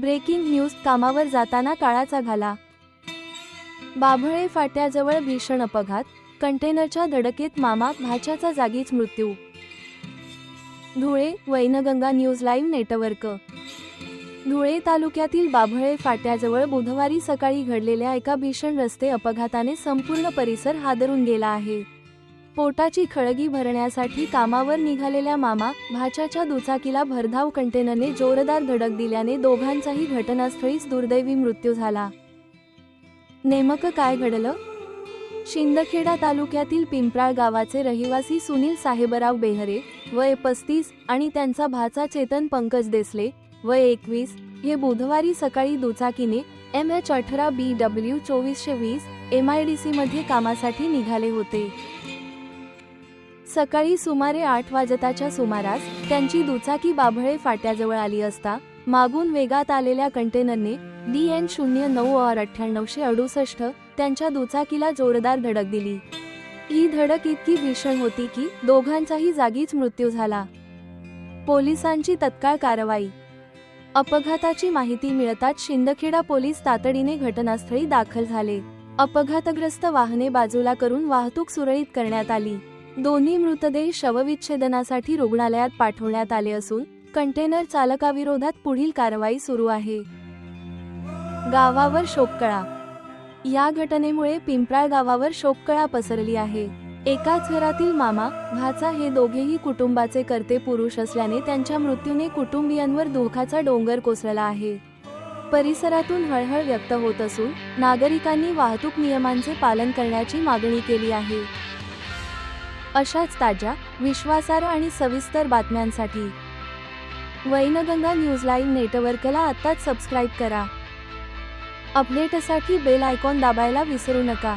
Breaking news कामावर जाताना काळाचा घाला. बाभळे फाट्याजवळ भीषण अपघात कंटेनरच्या धडकेत मामा भाच्याचा जागीच मृत्यू. Dhule Wainganga news live network. Dhule तालुक्यातील बाभळे फाट्याजवळ बुधवारी सकाळी घडलेल्या एका भीषण रस्ते अपघाताने संपूर्ण परिसर हादरून गेला आहे. पोटाची खळगी भरण्यासाठी कामावर निघालेल्या मामा भाच्याच्या दुचाकीला भरधाव कंटेनरने जोरदार धडक दिल्याने दोघांचाही घटनास्थळीच दुर्दैवी मृत्यू झाला. नेमकं काय घडलं? शिंदखेडा तालुक्यातील पिंपराळ गावाचे रहिवासी सुनील साहेबराव बेहरे वय पस्तीस आणि त्यांचा भाचा चेतन पंकज देसले वय एकवीस हे बुधवारी सकाळी दुचाकीने एम एच अठरा बी डब्ल्यू चोवीसशे वीस एम आय डी मध्ये कामासाठी निघाले होते. सकाळी सुमारे आठ वाजताच्या सुमारास त्यांची दुचाकी बाभळे फाट्याजवळ आली असता मागून वेगात आलेल्या कंटेनरने डी एन शून्य नऊ आर अठ्ठ्याण्णवशे अडुसष्ट त्यांच्या दुचाकीला जोरदार धडक दिली. ही धडक इतकी भीषण होती की दोघांचाही जागीच मृत्यू झाला. पोलिसांची तत्काळ कारवाई. अपघाताची माहिती मिळताच शिंदखेडा पोलीस तातडीने घटनास्थळी दाखल झाले. अपघातग्रस्त वाहने बाजूला करून वाहतूक सुरळीत करण्यात आली. दोन्ही मृतदेह शवविच्छेदनासाठी रुग्णालयात पाठवण्यात आले असून कंटेनर चालकाविरोधात पुढील कारवाई सुरू आहे. गावावर शोककळा. या घटनेमुळे पिंपराळ गावावर शोककळा पसरली आहे. एकाच घरातील मामा भाचा हे दोघेही कुटुंबाचे कर्ते पुरुष असल्याने त्यांच्या मृत्यूने कुटुंबियांवर दुःखाचा डोंगर कोसळला आहे. परिसरातून हळहळ व्यक्त होत असून नागरिकांनी वाहतूक नियमांचे पालन करण्याची मागणी केली आहे. अशाच ताज्या विश्वासार्ह आणि सविस्तर बातम्यांसाठी वैनगंगा न्यूज लाईव्ह नेटवर्कला आत्ताच सबस्क्राईब करा. अपडेटसाठी बेल आयकॉन दाबायला विसरू नका.